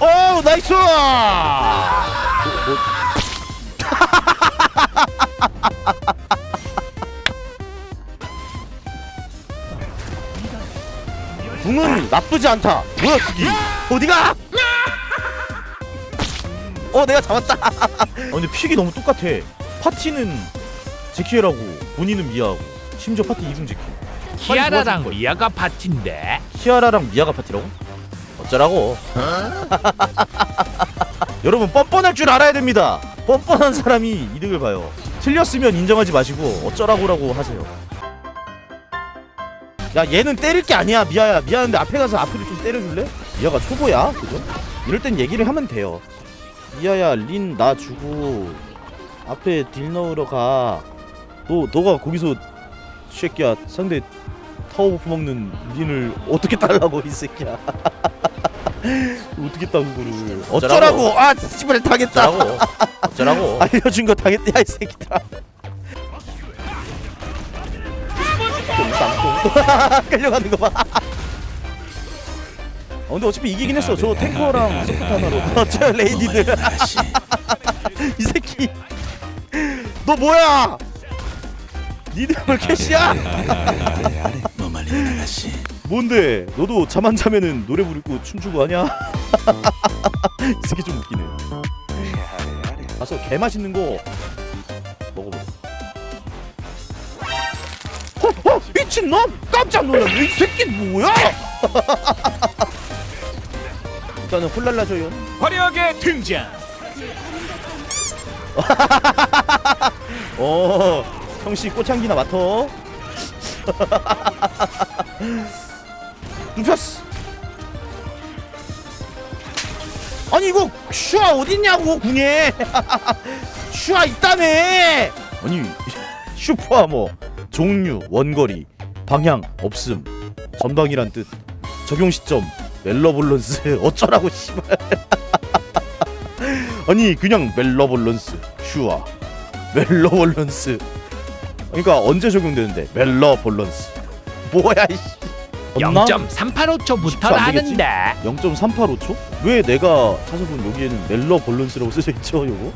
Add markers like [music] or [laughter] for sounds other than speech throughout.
오 나이스! 궁은 나쁘지 않다. 뭐야 쓰기. 어디가? 어 내가 잡았다. 아 근데 픽이 너무 똑같아. 파티는 제키라고 본인은 미아하고 심지어 파티 2중 제키. 키아라랑 미아가 파티인데? 키아라랑 미아가 파티라고? 어쩌라고? [laughs] 여러분 뻔뻔할 줄 알아야 됩니다. 뻔뻔한 사람이 이득을 봐요. 틀렸으면 인정하지 마시고 어쩌라고라고 하세요. 야 얘는 때릴 게 아니야 미아야 미안한데 앞에 가서 앞으로 좀 때려줄래? 미아가 초보야 그죠? 이럴 땐 얘기를 하면 돼요. 미아야 린 나 주고 앞에 딜 넣으러 가. 너 너가 거기서 쉐끼야 상대 타워 버프 먹는 린을 어떻게 [laughs] 달라고 이 새끼야 어떻게 따는 거를 어쩌라고 아 씨발 당했다 어쩌라고 어쩌라고 알려준 거 당했다 야이 새끼들아 끌려가는 거봐 어 근데 어차피 이기긴 했어 저 탱커랑 서포트 하나로 어쩌 레이디들 이 새끼 너 뭐야 니들 왜 캐시야 뭔데? 너도 잠 안 자면은 노래 부르고 춤추고 하냐? [laughs] 이 새끼 좀 웃기네. 가서 개 맛있는 거 먹어보자. 어, 어, 미친놈! 깜짝 놀랐네. 이 새끼 뭐야? [laughs] 일단은 홀랄라 줘요. 화려하게 등장 [laughs] 어, 형씨 꽃향기나 맡어. 눕혔어. 아니 이거 슈아 어딨냐고 궁에. [laughs] 슈아 있다며. 아니 [laughs] 슈퍼 뭐 종류, 원거리, 방향 없음, 전방이란 뜻, 적용 시점, 멜러볼런스 [laughs] 어쩌라고 씨발. 아니 그냥 멜러볼런스 슈아 멜러볼런스 그러니까 언제 적용되는데 멜러볼런스 뭐야 이씨 0.385초부터 안 되겠지? 하는데. 0.385초? 왜 내가 찾아본 여기에는 멜러볼런스라고 쓰여 있죠 요거?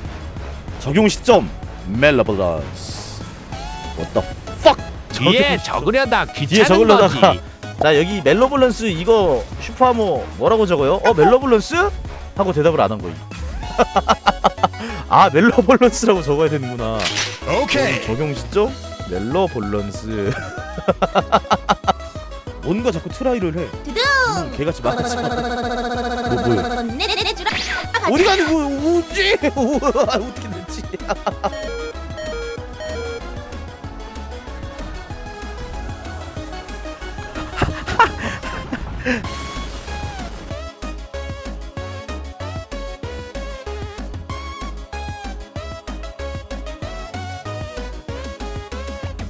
[laughs] 적용 시점 멜러볼런스. What the fuck? 뒤에 적으려다 뒤에 귀찮은 적으려다가 거지. [laughs] 자 여기 멜러볼런스 이거 슈퍼하모 뭐라고 적어요? 어 멜러볼런스? 하고 대답을 안 한 거임 [laughs] 아 멜러볼런스라고 적어야 되는구나. 오케이. 적용 시점 멜러볼런스 뭔가 자꾸 트라이를 해. 음, 개같이 말하지 마 뭐, 뭐야 내내내주라 어디 가는 거 우지 [laughs] 어떻게 됐지 [laughs]